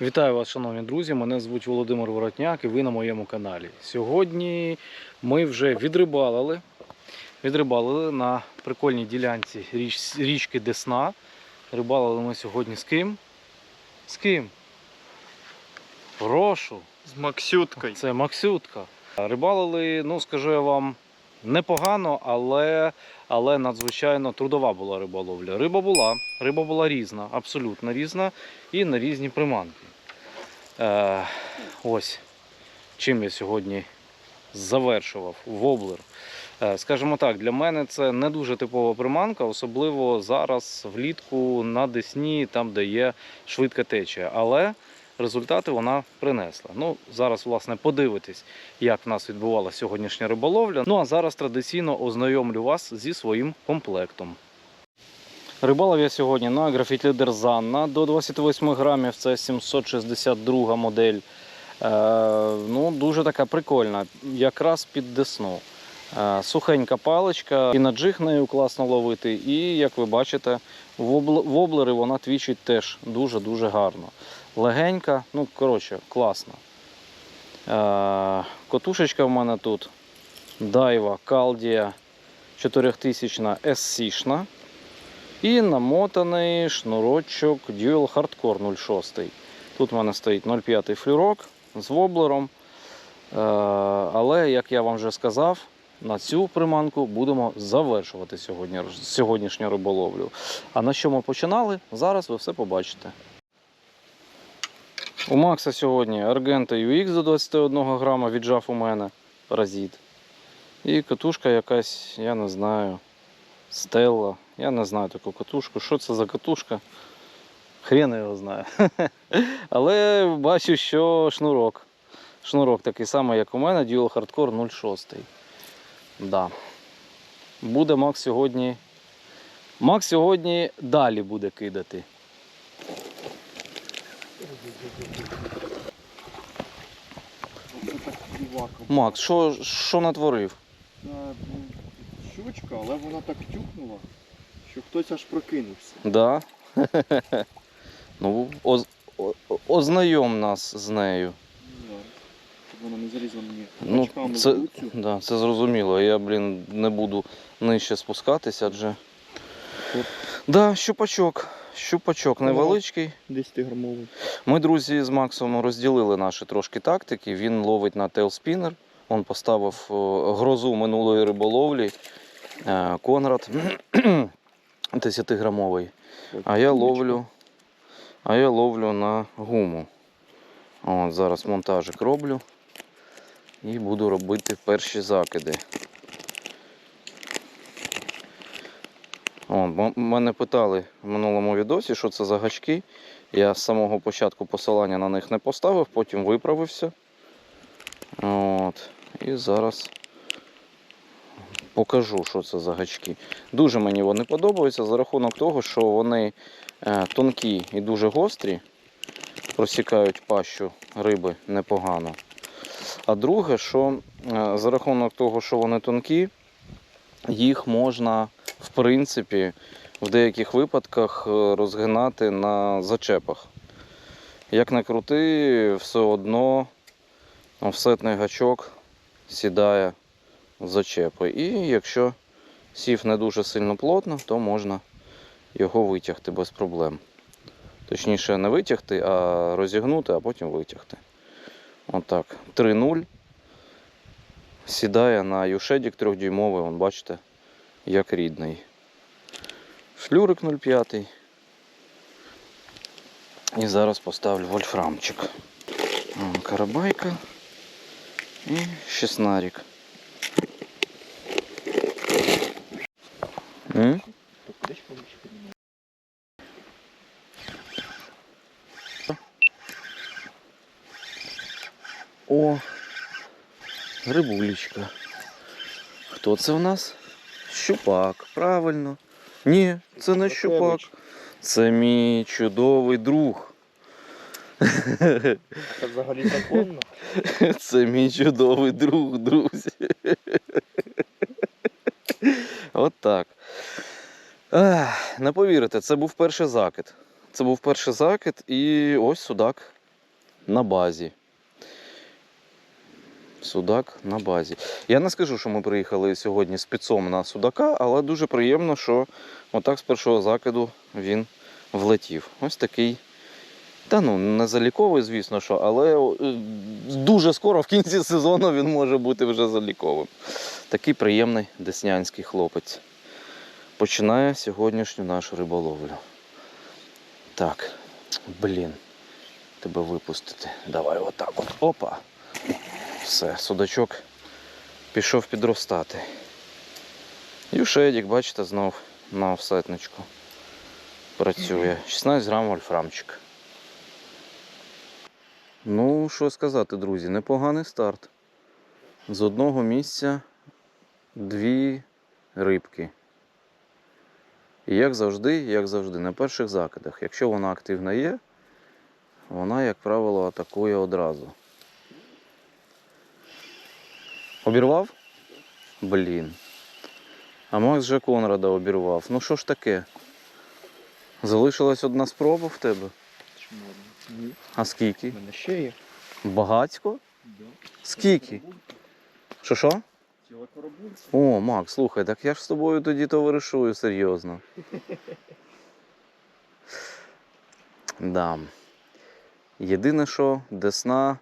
Вітаю вас, шановні друзі. Мене звуть Володимир Воротняк і ви на моєму каналі. Сьогодні ми вже відрибалили. Відрибалили на прикольній ділянці річ, річки Десна. Рибалили ми сьогодні з ким? З ким? Прошу. З Максюткою. Це Максютка. Рибалили, ну скажу я вам, непогано, але, але надзвичайно трудова була риболовля. Риба була, риба була різна, абсолютно різна і на різні приманки. Е, ось чим я сьогодні завершував воблер. Е, Скажімо так, для мене це не дуже типова приманка, особливо зараз влітку на Десні, там де є швидка течія. Але результати вона принесла. Ну, зараз, власне, подивитись, як в нас відбувалася сьогоднішня риболовля. Ну а зараз традиційно ознайомлю вас зі своїм комплектом. Рибалив я сьогодні на графіт лідер Занна до 28 грамів. Це 762 модель. Е, ну, дуже така прикольна, якраз під десну. Е, сухенька паличка, і на джиг нею класно ловити. І як ви бачите, вобл- воблери вона твічить теж дуже-дуже гарно. Легенька, ну коротше, класно. Е, котушечка в мене тут Дайва Калдія 4000 SC-шна. І намотаний шнурочок Dual Hardcore 06. Тут в мене стоїть 0,5 флюрок з воблером. Е, Але, як я вам вже сказав, на цю приманку будемо завершувати сьогодні, сьогоднішню риболовлю. А на що ми починали, зараз ви все побачите. У Макса сьогодні Argenta UX до 21 грама віджав у мене паразит. І катушка якась, я не знаю, Стелла. Я не знаю таку катушку. Що це за катушка? Хрен його знає. Але бачу, що шнурок. Шнурок такий самий, як у мене, Dual Hardcore 06. Да. Буде Макс сьогодні. Макс сьогодні далі буде кидати. Макс, що, що натворив? Ну, щучка, але вона так тюкнула, що хтось аж прокинувся. Да? ну, оз, о- ознайом нас з нею. Щоб вона не залізла мені Ну, це, да, це зрозуміло. Я, блін, не буду нижче спускатися, адже. От. Да, щупачок. Щупачок невеличкий. 10 грамовий. Ми, друзі, з Максом розділили наші трошки тактики. Він ловить на тейлспінер. Він поставив грозу минулої риболовлі. е, Конрад 10-грамовий. А я ловлю, а я ловлю на гуму. От, зараз монтажик роблю і буду робити перші закиди. О, бо мене питали в минулому відосі, що це за гачки. Я з самого початку посилання на них не поставив, потім виправився. От. І зараз покажу, що це за гачки. Дуже мені вони подобаються за рахунок того, що вони е, тонкі і дуже гострі, просікають пащу риби непогано. А друге, що е, за рахунок того, що вони тонкі, їх можна, в принципі, в деяких випадках е, розгинати на зачепах. Як не крути, все одно офсетний гачок сідає зачепи. І якщо сів не дуже сильно плотно, то можна його витягти без проблем. Точніше, не витягти, а розігнути, а потім витягти. Отак. 3-0. Сідає на юшедік 3-дюймовий, вон, бачите, як рідний. Шлюрик 0,5. І зараз поставлю вольфрамчик. Карабайка і шеснарик. М? О, рибулечка. Хто це в нас? Щупак, правильно. Ні, це не щупак. Це мій чудовий друг. Це взагалі законно. Це мій чудовий друг, друзі. От так. Ех, Не повірите, це був перший закид. Це був перший закид, і ось судак на базі. Судак на базі. Я не скажу, що ми приїхали сьогодні з піцом на судака, але дуже приємно, що отак з першого закиду він влетів. Ось такий. Та ну, не заліковий, звісно, що, але е, дуже скоро в кінці сезону він може бути вже заліковим. Такий приємний деснянський хлопець. Починає сьогоднішню нашу риболовлю. Так, блін, тебе випустити. Давай отак от. Опа. Все, судачок пішов підростати. Юшедік, бачите, знов на офсетничку працює. 16 грам вольфрамчик. Ну, що сказати, друзі, непоганий старт. З одного місця дві рибки. І як завжди, як завжди, на перших закидах. Якщо вона активна є, вона, як правило, атакує одразу. Обірвав? Блін. А Макс вже Конрада обірвав. Ну що ж таке? Залишилась одна спроба в тебе? Ні. А скільки? У мене ще є. Багацько? Да. Скільки? Що що? О, Макс, слухай, так я ж з тобою тоді товаришую серйозно. Да. Єдине, що Десна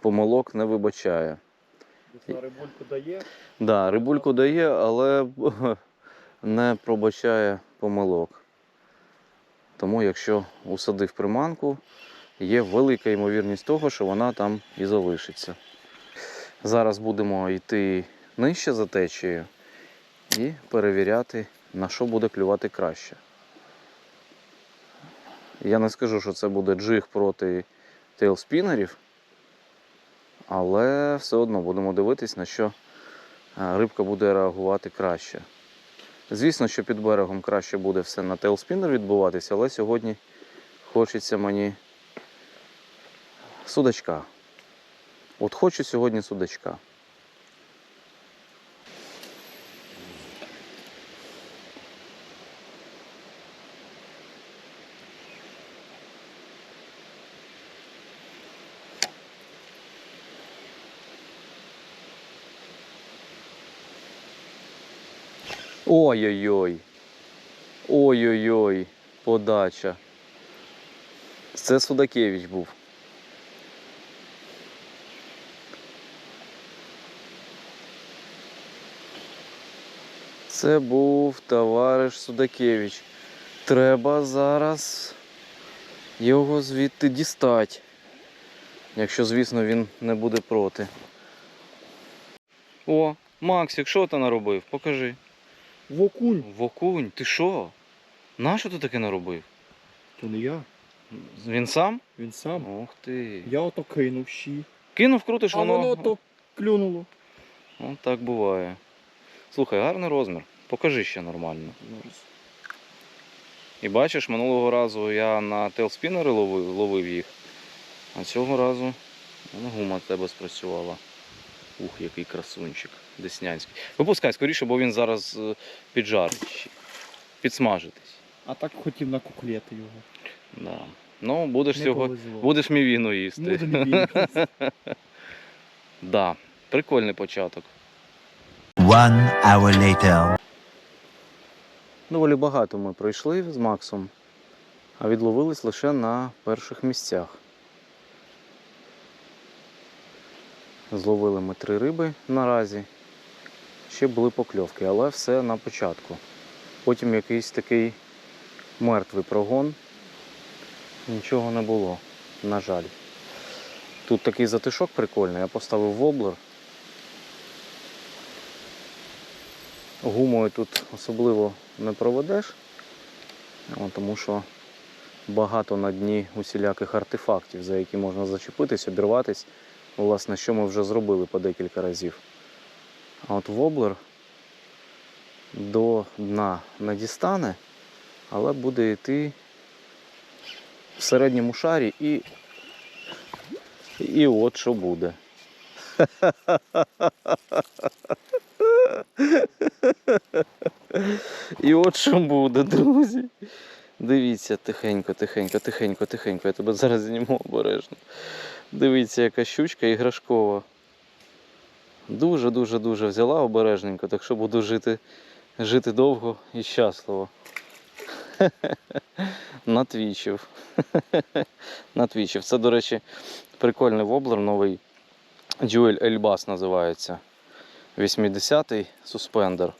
помилок не вибачає. Десь на рибульку дає. Да, рибульку дає, але не пробачає помилок. Тому, якщо усадив приманку, є велика ймовірність того, що вона там і залишиться. Зараз будемо йти нижче за течією і перевіряти, на що буде клювати краще. Я не скажу, що це буде джиг проти тейлспінерів, але все одно будемо дивитись, на що рибка буде реагувати краще. Звісно, що під берегом краще буде все на тейлспінер відбуватися, але сьогодні хочеться мені судачка. От хочу сьогодні судачка. Ой-ой-ой. Ой-ой-ой, подача. Це Судакевич був. Це був товариш Судакевич. Треба зараз його звідти дістати. Якщо, звісно, він не буде проти. О, Максик, що ти наробив? Покажи. Вокунь. Вокунь, ти що? Нащо ти таке наробив? То не я. Він сам? Він сам. Ох ти. Я ото кинув щі. Кинув крутиш, А воно. воно то клюнуло. От так буває. Слухай, гарний розмір. Покажи ще нормально. І бачиш, минулого разу я на тейлспінери ловив, ловив їх, а цього разу гума тебе спрацювала. Ух, який красунчик деснянський. Випускай скоріше, бо він зараз е, піджарить. Підсмажитись. А так хотів на куклети його. Да. Ну, будеш Не сьогодні. повезло. Будеш мівіну їсти. Буде не він. Да, прикольний початок. One hour later. Доволі багато ми пройшли з Максом, а відловились лише на перших місцях. Зловили ми три риби наразі. Ще були покльовки, але все на початку. Потім якийсь такий мертвий прогон. Нічого не було, на жаль. Тут такий затишок прикольний, я поставив воблер. Гумою тут особливо не проведеш, тому що багато на дні усіляких артефактів, за які можна зачепитись, обірватись, власне, що ми вже зробили по декілька разів. А от воблер до дна не дістане, але буде йти в середньому шарі і, і от що буде. І от що буде, друзі. Дивіться, тихенько, тихенько, тихенько, тихенько. Я тебе зараз зніму обережно. Дивіться, яка щучка іграшкова. Дуже, дуже, взяла обережненько, так що буду жити, жити довго і щасливо. Натвічив. Натвічив. Це, до речі, прикольний воблер новий. Duel Elbas називається. 80-й суспендер.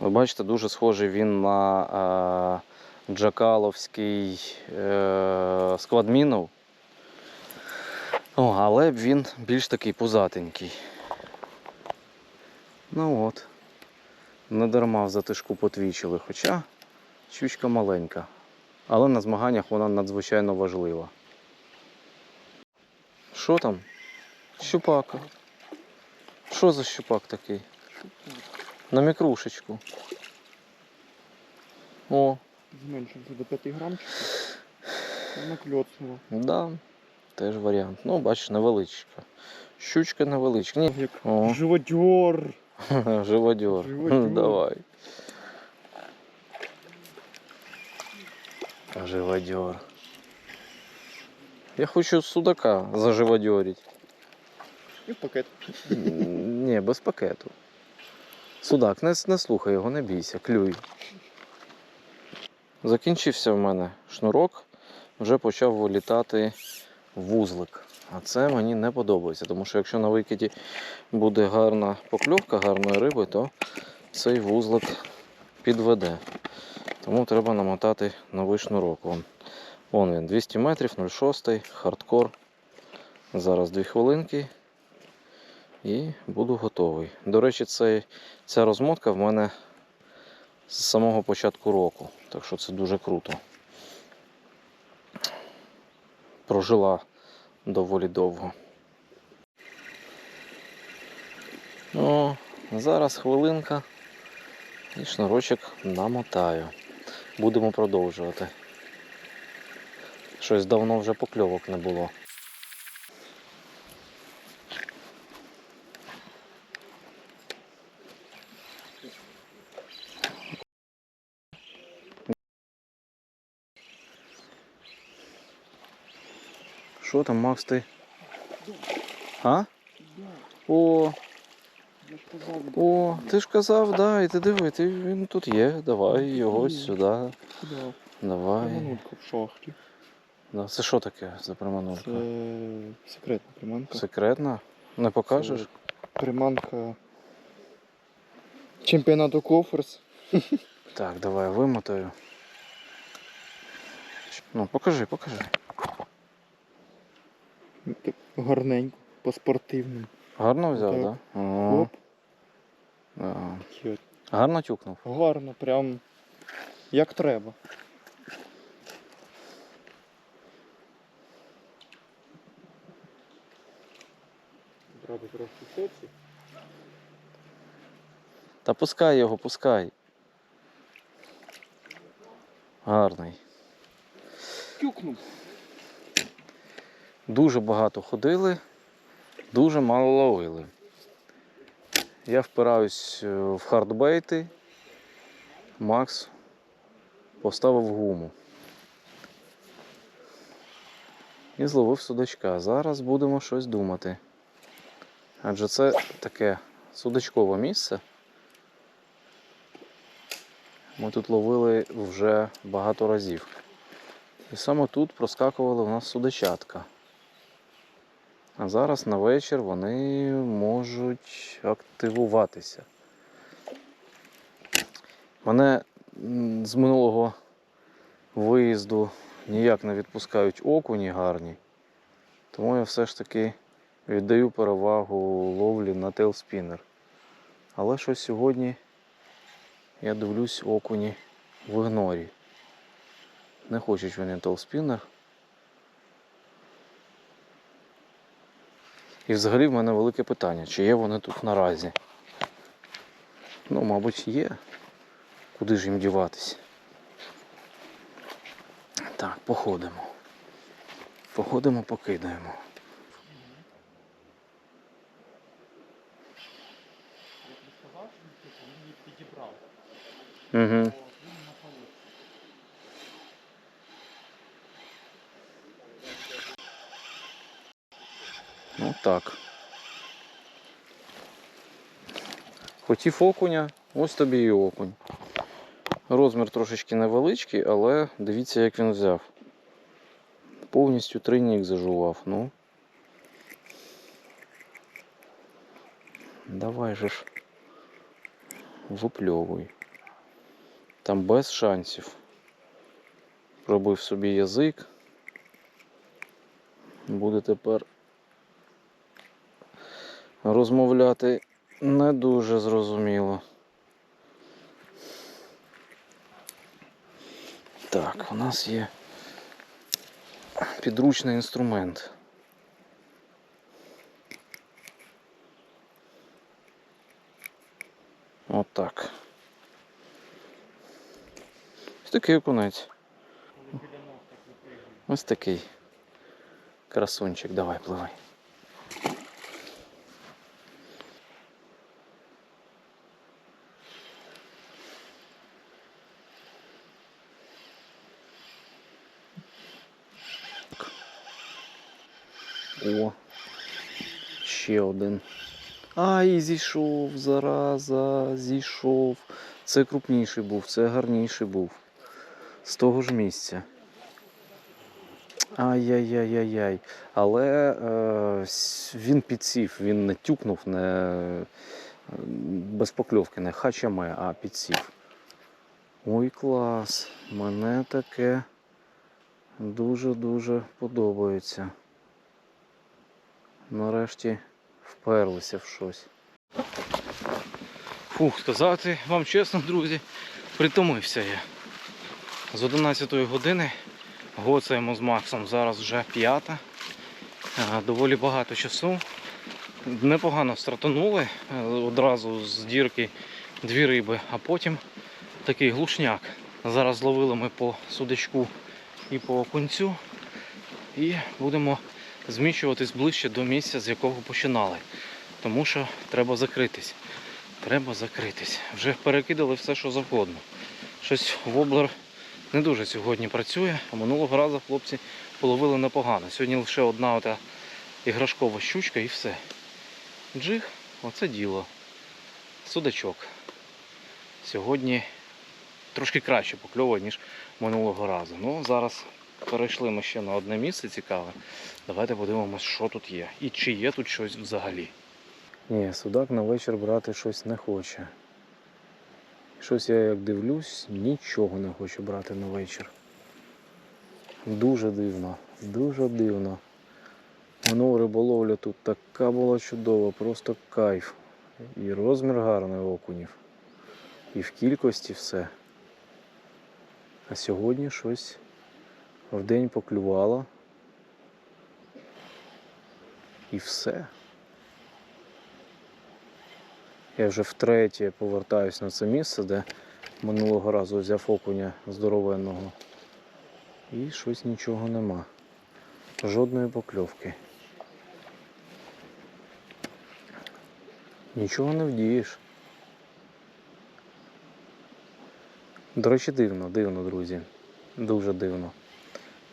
Ви бачите, дуже схожий він на е, Джакаловський е, складмінов. О, але він більш такий пузатенький. Ну от. Не дарма в затишку потвічили, хоча щучка маленька. Але на змаганнях вона надзвичайно важлива. Що там? Щупака. Що за щупак такий? На мікрушечку. О, Зменшився до 5 грамчиків. Накльоцнуло. да, теж варіант. Ну, бачиш, невеличка. Щучка невеличка. Ні. Як О, живодьор. живодьор. Живодьор. Давай. Живодьор. Я хочу судака заживодьорить. І в пакет. Ні, без пакету. Судак, не, не слухай його, не бійся, клюй. Закінчився в мене шнурок, вже почав вилітати вузлик. А це мені не подобається, тому що якщо на викиді буде гарна покльовка гарної риби, то цей вузлик підведе. Тому треба намотати новий шнурок. Вон, Вон він, 200 метрів, 0,6, хардкор. Зараз 2 хвилинки і буду готовий. До речі, цей, ця розмотка в мене з самого початку року, так що це дуже круто. Прожила доволі довго. О, зараз хвилинка і шнурочок намотаю. Будемо продовжувати. Щось давно вже покльовок не було. Що там, Макс, ти? А? О, о, ти ж казав, да, і ти диви, ти, він тут є. Давай його сюди. Давай. в шахті. Да, це що таке за приманулька? Це секретна приманка. Секретна? Не покажеш? Це приманка чемпіонату Коферс. Так, давай вимотаю. Ну, покажи, покажи. Так Гарненько, по-спортивному. Гарно взяв, так? Да? Оп, такі от. Гарно тюкнув. Гарно, прям як треба. Брати трошки сеці. Та пускай його, пускай. Гарний. Тюкнув. Дуже багато ходили, дуже мало ловили. Я впираюсь е, в хардбейти. Макс поставив гуму. І зловив судачка. Зараз будемо щось думати. Адже це таке судачкове місце. Ми тут ловили вже багато разів. І саме тут проскакували у нас судачатка. А зараз на вечір вони можуть активуватися. Мене з минулого виїзду ніяк не відпускають окуні гарні, тому я все ж таки віддаю перевагу ловлі на тейлспінер. Але що сьогодні я дивлюсь окуні в ігнорі. Не хочуть вони тейлспінер. І взагалі в мене велике питання, чи є вони тут наразі. Ну, мабуть, є. Куди ж їм діватись? Так, походимо. Походимо, покидаємо. Угу. Так. Хотів окуня, ось тобі і окунь. Розмір трошечки невеличкий, але дивіться, як він взяв. Повністю тринік зажував. Ну. Давай же ж. Випльовуй. Там без шансів. Пробив собі язик. Буде тепер розмовляти не дуже зрозуміло. Так, у нас є підручний інструмент. Отак. Ось такий окунець. Ось такий. Красунчик, давай, пливай. О, ще один. Ай, зійшов, зараза, зійшов. Це крупніший був, це гарніший був. З того ж місця. Ай-яй-яй-яй-яй. Але е, він підсів, він не тюкнув, не е, без покльовки, не хачаме, а підсів. Ой, клас. Мене таке дуже-дуже подобається. Нарешті вперлися в щось. Фух, сказати вам чесно, друзі, притомився я. З 11 години гоцаємо з Максом, зараз вже п'ята. Доволі багато часу. Непогано стартанули е, одразу з дірки дві риби, а потім такий глушняк. Зараз зловили ми по судачку і по окунцю. І будемо зміщуватись ближче до місця, з якого починали. Тому що треба закритись. Треба закритись. Вже перекидали все, що завгодно. Щось воблер не дуже сьогодні працює, а минулого разу хлопці половили непогано. Сьогодні лише одна ота іграшкова щучка і все. Джиг, оце діло. Судачок. Сьогодні трошки краще покльовує, ніж минулого разу. Ну, зараз перейшли ми ще на одне місце цікаве. Давайте подивимось, що тут є. І чи є тут щось взагалі. Ні, судак на вечір брати щось не хоче. Щось я як дивлюсь, нічого не хочу брати на вечір. Дуже дивно, дуже дивно. Минула риболовля тут така була чудова, просто кайф. І розмір гарний окунів. І в кількості все. А сьогодні щось вдень поклювало. І все. Я вже втретє повертаюсь на це місце, де минулого разу взяв окуня здоровенного. І щось нічого нема. Жодної покльовки. Нічого не вдієш. До речі, дивно, дивно, друзі. Дуже дивно.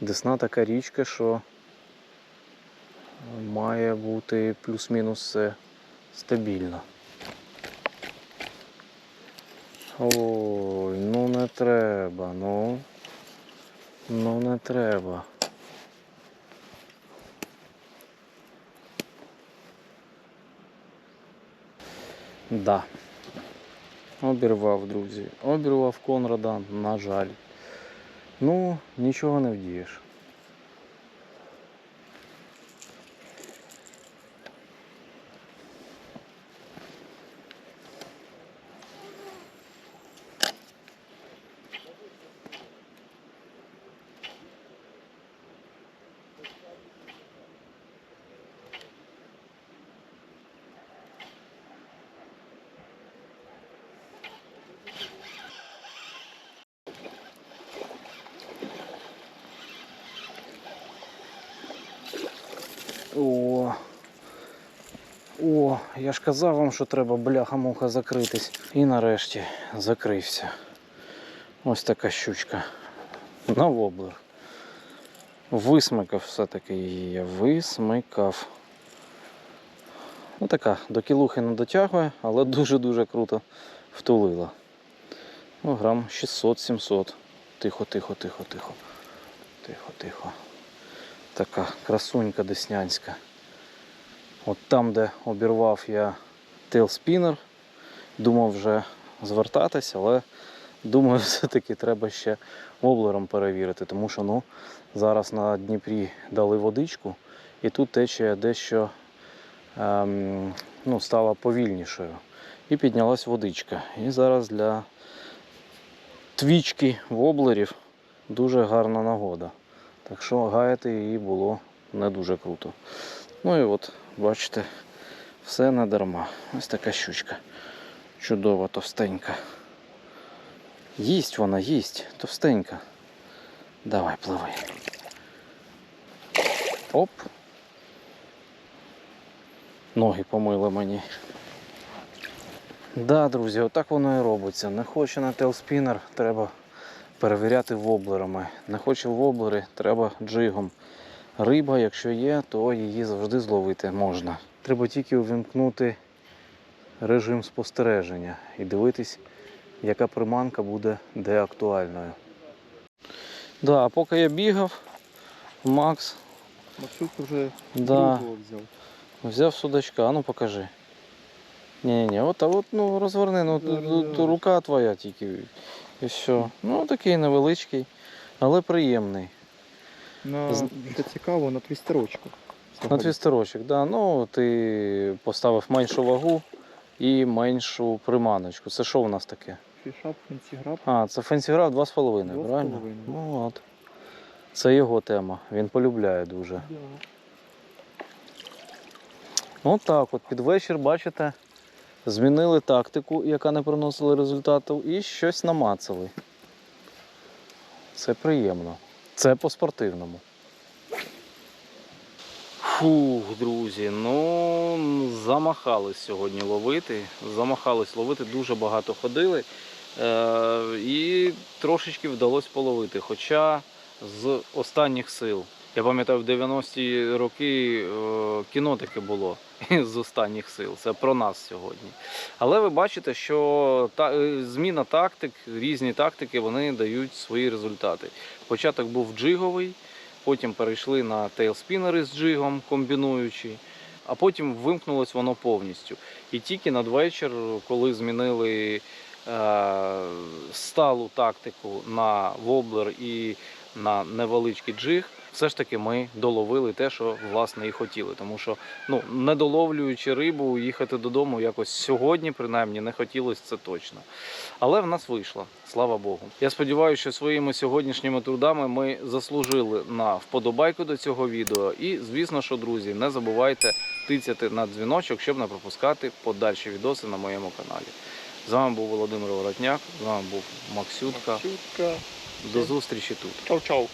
Десна така річка, що має бути плюс-мінус все стабільно. Ой, ну не треба, ну. Ну не треба. Да. Обірвав, друзі. Обірвав Конрада, на жаль. Ну, нічого не вдієш. О. О, я ж казав вам, що треба бляха-муха закритись. І нарешті закрився. Ось така щучка. На воблер. Висмикав все-таки її. Я висмикав. Ну така, до кілухи не дотягує, але дуже-дуже круто втулила. Ну, грам 600-700. Тихо, тихо, тихо, тихо. Тихо, тихо. Така красунька деснянська. От там, де обірвав я тейлспінер, думав вже звертатись, але думаю, все-таки треба ще воблером перевірити, тому що ну, зараз на Дніпрі дали водичку, і тут течія дещо ем, ну, стала повільнішою. І піднялась водичка. І зараз для твічки воблерів дуже гарна нагода. Так що гаяти її було не дуже круто. Ну і от, бачите, все не дарма. Ось така щучка. Чудова, товстенька. Їсть вона, їсть, товстенька. Давай, пливи. Оп. Ноги помили мені. Да, друзі, отак воно і робиться. Не хоче на телспінер, треба перевіряти воблерами. Не хоче воблери, треба джигом. Риба, якщо є, то її завжди зловити можна. Треба тільки увімкнути режим спостереження і дивитись, яка приманка буде де актуальною. Да, а поки я бігав, Макс Максюк вже да, взяв. взяв судачка, а ну покажи. Ні-ні, от, а от ну розверни, ну ту- рука твоя тільки. І все. Ну такий невеличкий, але приємний. На, З- що цікаво, на твістерочку. На твістерочок, да. Ну ти поставив меншу вагу і меншу приманочку. Це що у нас таке? Фішап, фенсіграб. А, це фенсіграф 2,5, Два з правильно? Ну от. Це його тема. Він полюбляє дуже. Ну так, от під вечір, бачите, змінили тактику, яка не приносила результатів, і щось намацали. Це приємно. Це по-спортивному. Фух, друзі, ну замахались сьогодні ловити. Замахались ловити, дуже багато ходили. Е, і трошечки вдалося половити. Хоча з останніх сил. Я пам'ятаю, в 90-ті роки е, кіно таке було з останніх сил. Це про нас сьогодні. Але ви бачите, що е, зміна тактик, різні тактики, вони дають свої результати. Початок був джиговий, потім перейшли на тейлспінери з джигом, комбінуючи, а потім вимкнулось воно повністю. І тільки надвечір, коли змінили е, сталу тактику на воблер і на невеличкий джиг, все ж таки ми доловили те, що власне і хотіли. Тому що ну, не доловлюючи рибу, їхати додому якось сьогодні, принаймні, не хотілося це точно. Але в нас вийшло, слава Богу. Я сподіваюся, що своїми сьогоднішніми трудами ми заслужили на вподобайку до цього відео. І, звісно, що, друзі, не забувайте тицяти на дзвіночок, щоб не пропускати подальші відоси на моєму каналі. З вами був Володимир Воротняк, з вами був Максютка. Максютка. До зустрічі тут. Чау-чау.